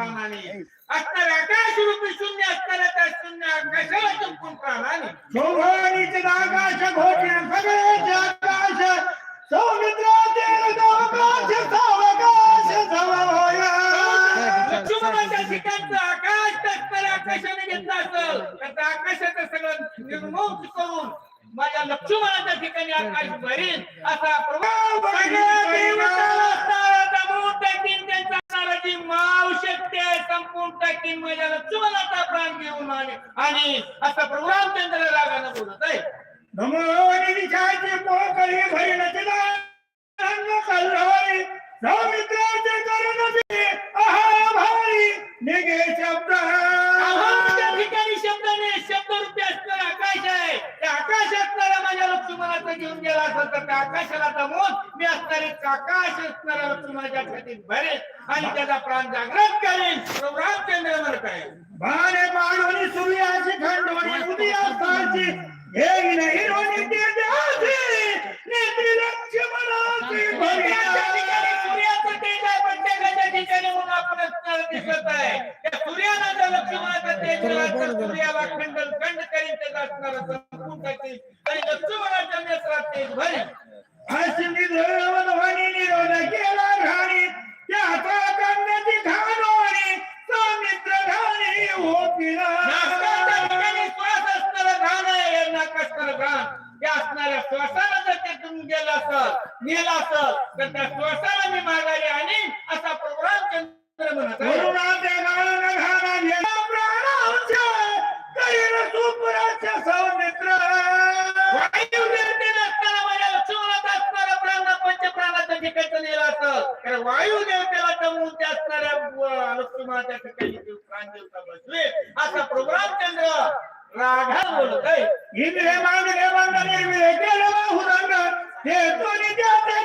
प्राणाने असणाऱ्या आकाश रूपी शून्य असणाऱ्या त्या शून्य आकाशाला चुकून प्राणाने शोभनीचे आकाश. घोटे सगळेचे आकाश सौमित्राचे आकाश सावकाश लक्ष्मणाच्या ठिकाणचं आकाश असणाऱ्या आकाशाने घेतलं असेल तर त्या आकाशाचं सगळं निर्मूल करून माझ्या लक्ष्मणाच्या ठिकाणी आकाश भरील असा प्रभाव सगळ्या देवताला असणारा दमवून टाकीन त्यांचा असणारा जी माव शक्ती आहे संपून टाकीन माझ्या लक्ष्मणाचा प्राण घेऊन आले. आणि असा प्रभू रामचंद्र रागानं बोलत आहे. धमोनी रंग करून भारी शब्द. ठिकाणी शब्दाने शब्दरूपी असणारा आकाश आहे. त्या आकाश असणारा माझ्या लक्ष्मणाचा घेऊन गेला असेल तर त्या आकाशाला दमवून मी असणारे आकाश असणाऱ्या लक्ष्मणाच्या छातीत भरेल आणि त्याचा प्राण जागृत करेन. दिसत आहे. त्या सूर्याला जर लक्ष्मणाचं तेज तर सूर्याला खंडन खंड करीन त्याचा असणारं संपूर्ण टाकीन आणि लक्ष्मणाच्या नेत्रात तेज भरेल अश्विनी देवधवानी निरोध केला घाणी. त्याचा कन्याची घाणोणी सौमित्र घाणी होतीला नाशकाच्या ठिकाणी श्वास असणारं घाण आहे नाक असणारं घाण. त्या असणाऱ्या श्वासाला जर ते तुम्ही गेलं असत नेलं असत तर त्या श्वासाला मी माघारी आणीन असा प्रभू रामचंद्र म्हणत आहे करुणाच्या गाळण घाणा गेला प्राणांच्या करीन सुपुराच्या सौमित्र वायू देवतेने असताना माझ्या लक्ष्मणाचा असणारा प्राण पंचप्राणाच्या नेलं नेला असत कारण वायू देवतेला जमवून त्या असणाऱ्या व- लक्ष्मणाच्या ठिकाणी प्राण देवता बसले. असा प्रोग्राम चंद्र राघा बोलत आहे हिंद हे मांड इंद्रे मांडले बंद निर्मिले हे बाहुरंग ते